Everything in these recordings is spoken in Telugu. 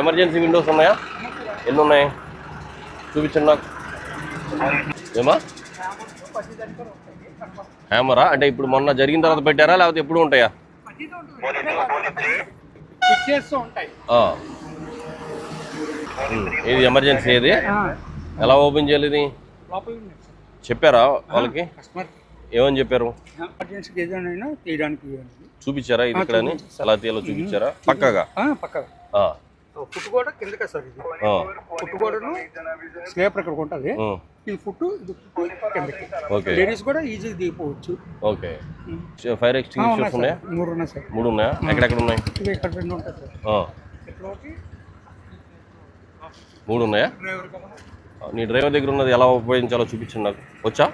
ఎమర్జెన్సీ విండోస్ ఉన్నాయా? ఎన్ని ఉన్నాయి చూపించండి నాకు. ఏమా? హ్యామరా అంటే ఇప్పుడు మొన్న జరిగిన తర్వాత పెట్టారా? లేకపోతే ఎప్పుడు ఉంటాయా? ఇది ఎమర్జెన్సీ ఏది ఎలా ఓపెన్ చేయాలి ఇది. చెప్పారా వాళ్ళకి? ఏమని చెప్పారు. చూపించారా ఇది ఇక్కడని? ఎలా తీయాలో చూపించారా? పక్కగా? పక్కగా. కూడా కిందకే సార్ ఇది. స్లేపర్ ఇక్కడ ఉంటుంది. ఇది ఫుట్ ఇది ఫుట్ కిందకి. ఓకే. లేడీస్ కూడా ఈజీ దిగిపోవచ్చు. ఓకే. Fire extinguishers. ఉన్నాయా? మూడు ఉన్నాయి సార్. మూడు ఉన్నాయా? ఎక్కడెక్కడ ఉన్నాయి? ఇవి ఇక్కడ రెండు ఉంటాయి సార్. మూడు ఉన్నాయా? నీ డ్రైవర్ దగ్గర ఉన్నది ఎలా ఉపయోగించాలో చూపించండి నాకు. వచ్చా?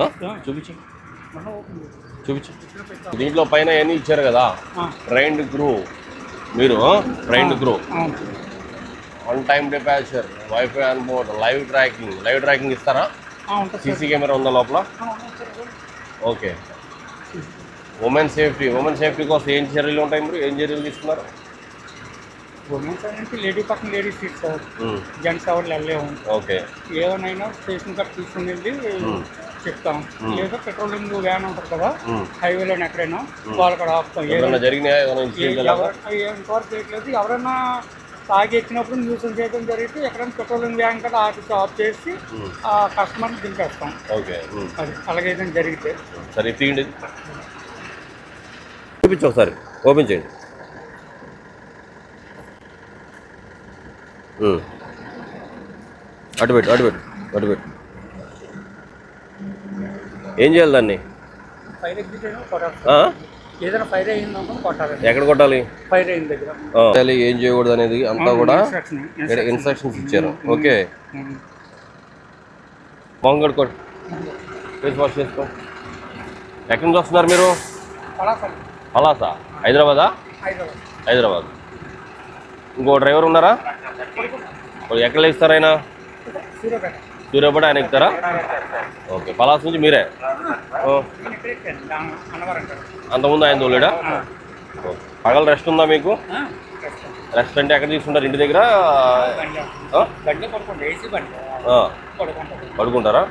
ఆ? చూపించు. చూపించు. దీంట్లో పైన ఎన్ని ఇచ్చారు కదా? ట్రైన్డ్ క్రూ మీరు trained crew. One time departure wifi on board live tracking live tracking ఇస్తారా? సీసీ కెమెరా ఉందా లోపల. Okay. Women safety women safety కోసం ఏం చర్యలు ఉంటాయి మీరు? ఏం చర్యలు తీసుకున్నారు? ఉమెన్స్ అంటే లేడీ పక్కన లేడీస్ సీట్ సార్ జెంట్స్ ఎవరు వెళ్ళలేము. ఓకే. ఏమైనా స్టేషన్ కట్ తీసుకుని వెళ్ళి చెప్తాం. లేదా పెట్రోలింగ్ వ్యాన్ ఉంటుంది కదా ఉమ్. హైవేలో ఎక్కడైనా వాళ్ళు కూడా ఆపుతాం. ఎవరు- ఎంతవరకు చేయట్లేదు. ఎవరైనా తాగి ఎక్కినప్పుడు న్యూస్ చేయడం జరిగితే ఎక్కడైనా పెట్రోలింగ్ వ్యాన్ కదా ఆపి ఆఫ్ చేసి ఆ కస్టమర్ని దింపేస్తాం. ఓకే. అది అలాగే జరిగితే. సరే తీయండి. చూపించు ఒకసారి. ఓపెన్ చేయండి. అటు పెట్టు అటు పెట్టు అటు పెట్టు. ఏం చేయాలి దాన్ని? ఎక్కడ కొట్టాలి? ఏం చేయకూడదు అనేది అంతా కూడా ఇన్స్ట్రక్షన్స్ ఇచ్చారు. ఓకే. మొంగడు కొట్టు ఫేస్ వాష్ చేసుకో. ఎక్కడి నుంచి వస్తున్నారు మీరు? పలాసా. హైదరాబాదా? హైదరాబాద్. ఇంకో డ్రైవర్ ఉన్నారా? ఎక్కడ ఇస్తారా సూర్యాపేట సూర్యాపేట ఆయన ఎక్కుతారా ఓకే పలాస నుంచి మీరే. అంతకుముందు ఆయన తోలేడా. పగల రెస్ట్ ఉందా మీకు. రెస్ట్ అంటే ఎక్కడ తీసుకుంటారు? ఇంటి దగ్గర? పడుకుంటారా?